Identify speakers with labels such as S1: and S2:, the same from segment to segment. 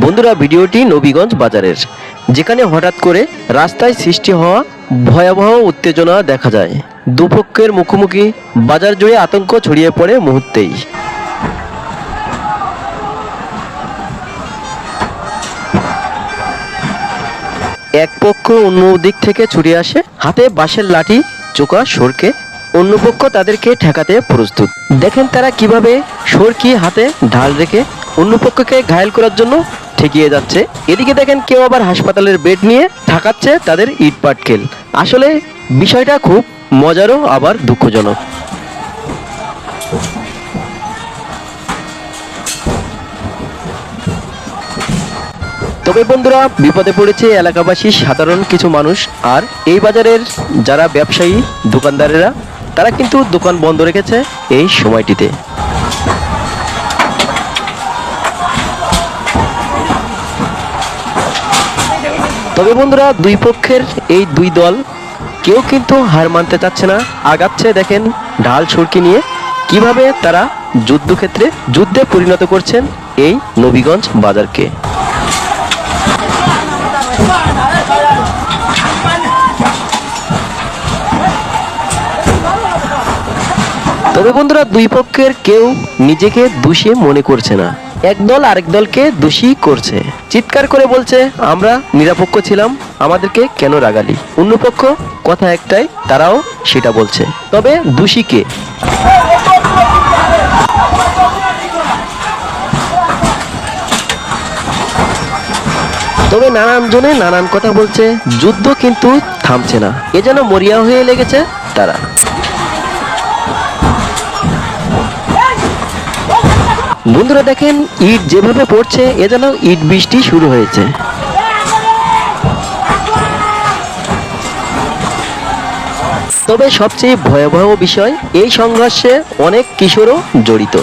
S1: বন্ধুরা, ভিডিওটি নবীগঞ্জ বাজারের, যেখানে হঠাৎ করে রাস্তায় সৃষ্টি হওয়া ভয়াবহ উত্তেজনা দেখা যায়। দুপক্ষের মুখোমুখি বাজার জুড়ে আতঙ্ক ছড়িয়ে পড়ে মুহূর্তেই। এক পক্ষ অন্য দিক থেকে ছুটে আসে, হাতে বাঁশের লাঠি চোকা সরকে, অন্য পক্ষ তাদেরকে ঠেকাতে প্রস্তুত। দেখেন তারা কীভাবে সরকি হাতে ঢাল রেখে অন্য পক্ষকে ঘায়েল করার জন্য ঠেকিয়ে যাচ্ছে। এদিকে দেখেন কেউ আবার হাসপাতালের বেড নিয়ে ঠাকাচ্ছে তাদের ইট পাটকেল। আসলে বিষয়টা খুব মজারও, আবার দুঃখজনক। তবে বন্ধুরা, বিপদে পড়েছে এলাকাবাসী সাধারণ কিছু মানুষ, আর এই বাজারের যারা ব্যবসায়ী, দোকানদারেরা, তারা কিন্তু দোকান বন্ধ রেখেছে এই সময়টিতে। তবে বন্ধুরা, দুই পক্ষের এই দুই দল কেউ কিন্তু হার মানতে চাচ্ছে না। আগাচ্ছে, দেখেন, ঢাল ছুরকি নিয়ে কীভাবে তারা যুদ্ধক্ষেত্রে যুদ্ধে পরিণত করছেন এই নবীগঞ্জ বাজারকে। তবে বন্ধুরা, দুই পক্ষের কেউ নিজেকে দোষী মনে করছে না। একদল আরেক দলকে দোষী করছে। চিৎকার করে বলছে, আমরা নিরাপক্ষ ছিলাম, আমাদেরকে কেন রাগালি? অন্য পক্ষ কথা একটাই, তারাও সেটা বলছে। তবে দোষী কে? তবে নানান জনে নানান কথা বলছে, যুদ্ধ কিন্তু থামছে না। এ যেন মরিয়া হয়ে লেগেছে তারা। বন্ধুরা দেখেন, ইট যেভাবে পড়ছে, এ যেন ইট বৃষ্টি শুরু হয়েছে। তবে সবচেয়ে ভয়াবহ বিষয়, এই সংঘর্ষে অনেক কিশোরও জড়িত।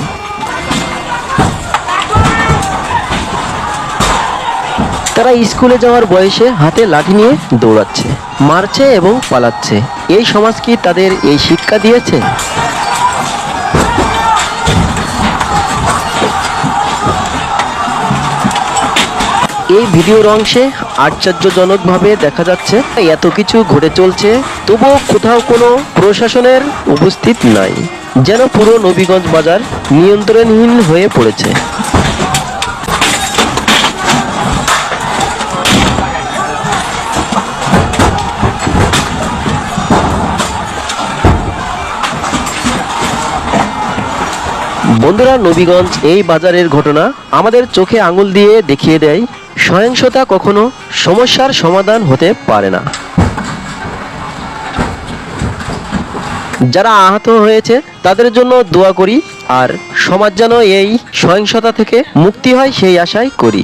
S1: তারা স্কুলে যাওয়ার বয়সে হাতে লাঠি নিয়ে দৌড়াচ্ছে, মারছে এবং পালাচ্ছে। এই সমাজ কি তাদের এই শিক্ষা দিয়েছে? এই ভিডিওর অংশে আশ্চর্যজনকভাবে দেখা যাচ্ছে, এত কিছু ঘটে চলছে, তবুও কোথাও কোনো প্রশাসনের উপস্থিত নাই, যেন পুরো নবীগঞ্জ বাজার নিয়ন্ত্রণহীন হয়ে পড়েছে। বন্ধুরা, নবীগঞ্জ এই বাজারের ঘটনা আমাদের চোখে আঙুল দিয়ে দেখিয়ে দেয় সহিংসতা কখনো সমস্যার সমাধান হতে পারে না। যারা আহত হয়েছে, তাদের জন্য দোয়া করি, আর সমাজ যেন এই সহিংসতা থেকে মুক্তি হয় সেই আশাই করি।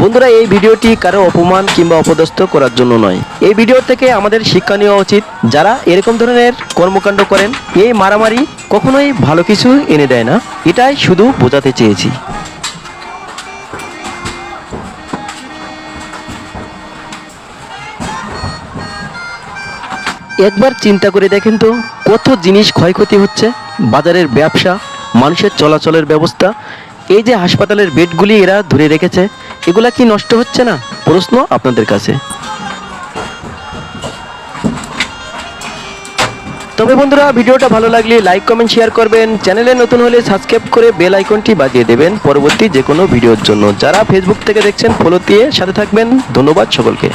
S1: বন্ধুরা, এই ভিডিওটি কারও অপমান কিংবা অপদস্থ করার জন্য নয়। এই ভিডিও থেকে আমাদের শিক্ষা নেওয়া উচিত। যারা এরকম ধরনের কর্মকাণ্ড করেন, এই মারামারি কখনোই ভালো কিছু এনে দেয় না। এটাই শুধু বোঝাতে চেয়েছি। একবার চিন্তা করে দেখেন তো, কত জিনিস ক্ষয়ক্ষতি হচ্ছে। বাজারের ব্যবসা, মানুষের চলাচলের ব্যবস্থা, এই যে হাসপাতালের বেডগুলি এরা ধরে রেখেছে এগুলা কি নষ্ট হচ্ছে না? প্রশ্ন আপনাদের কাছে। তবে বন্ধুরা, ভিডিওটা ভালো লাগলে লাইক, কমেন্ট, শেয়ার করবেন। চ্যানেলে নতুন হলে সাবস্ক্রাইব করে বেল আইকনটি বাজিয়ে দেবেন পরবর্তী যে কোনো ভিডিওর জন্য। যারা ফেসবুক থেকে দেখছেন ফলো দিয়ে সাথে থাকবেন। ধন্যবাদ সকলকে।